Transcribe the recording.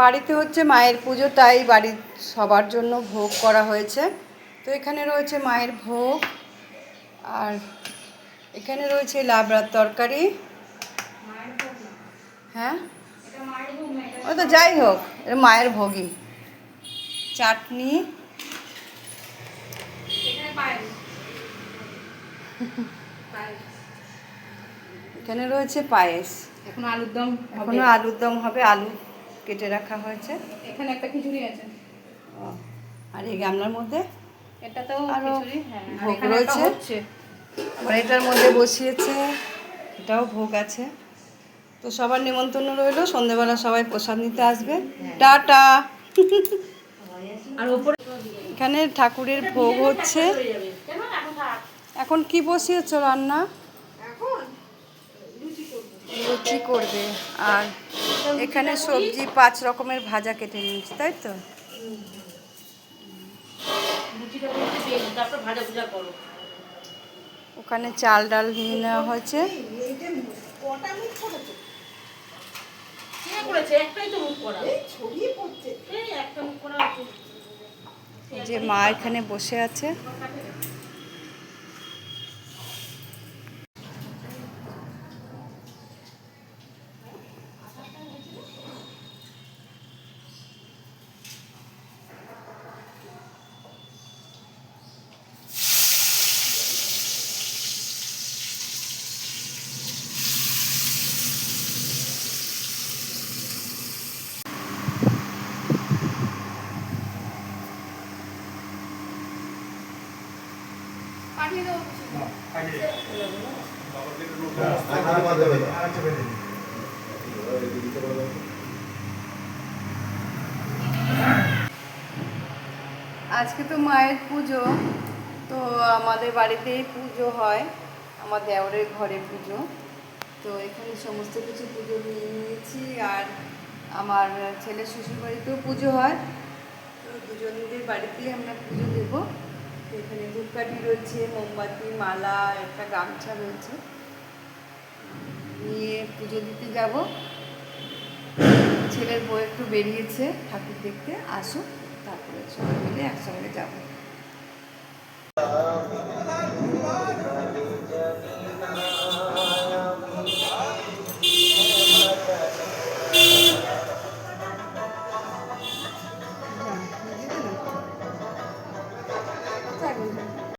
বাড়িতে হচ্ছে মায়ের পুজো, তাই বাড়ির সবার জন্য ভোগ করা হয়েছে। তো এখানে রয়েছে মায়ের ভোগ, আর এখানে রয়েছে লাবড়ার তরকারি। হ্যাঁ? ও তো যাই হোক মায়ের ভোগই। চাটনি এখানে পায়েস পায়েস এখানে রয়েছে পায়েস। এখন আলুর দম এখনও আলুর দম হবে আলু কেটে রাখা হয়েছে। এখানে একটা খিচুড়ি আছে। আর এই গামলার মধ্যে এটা তো আরও হ্যাঁ ভোগ রয়েছে। আবার এটার মধ্যে বসিয়েছে এটাও ভোগ আছে। তো সবার নিমন্ত্রণ রইল সন্ধেবেলা সবাই প্রসাদ নিতে আসবে। টাটা! আর উপরে এখানে ঠাকুরের ভোগ হচ্ছে। এখন কি বসিয়েছো রান্না? লুচি করবে। আর এখানে সবজি পাঁচ রকমের ভাজা কেটে নিয়েছি তাই তো? ওখানে চাল ডাল নিয়ে নেওয়া হয়েছে। কে করেছে? একটাই তো মুখ করা। এই একটা মুখ করা আছে। এই যে মা এখানে বসে আছে। আজকে তো মায়ের পুজো, তো আমাদের বাড়িতেই পুজো হয়, আমার দেওরের ঘরে পুজো। তো এখানে সমস্ত কিছু পুজো নিয়ে নিয়েছি, আর আমার ছেলের শ্বশুর বাড়িতেও পুজো হয়। তো দুজনদের বাড়িতেই আমরা পুজো দেবো। এখানে ধূপকাঠি রয়েছে, মোমবাতি, মালা, একটা গামছা রয়েছে। নিয়ে পুজো দিতে যাব। ছেলের বউ একটু বেরিয়েছে ঠাকুর দেখতে, আসুক, তারপরে সবাই মিলে একসঙ্গে যাব।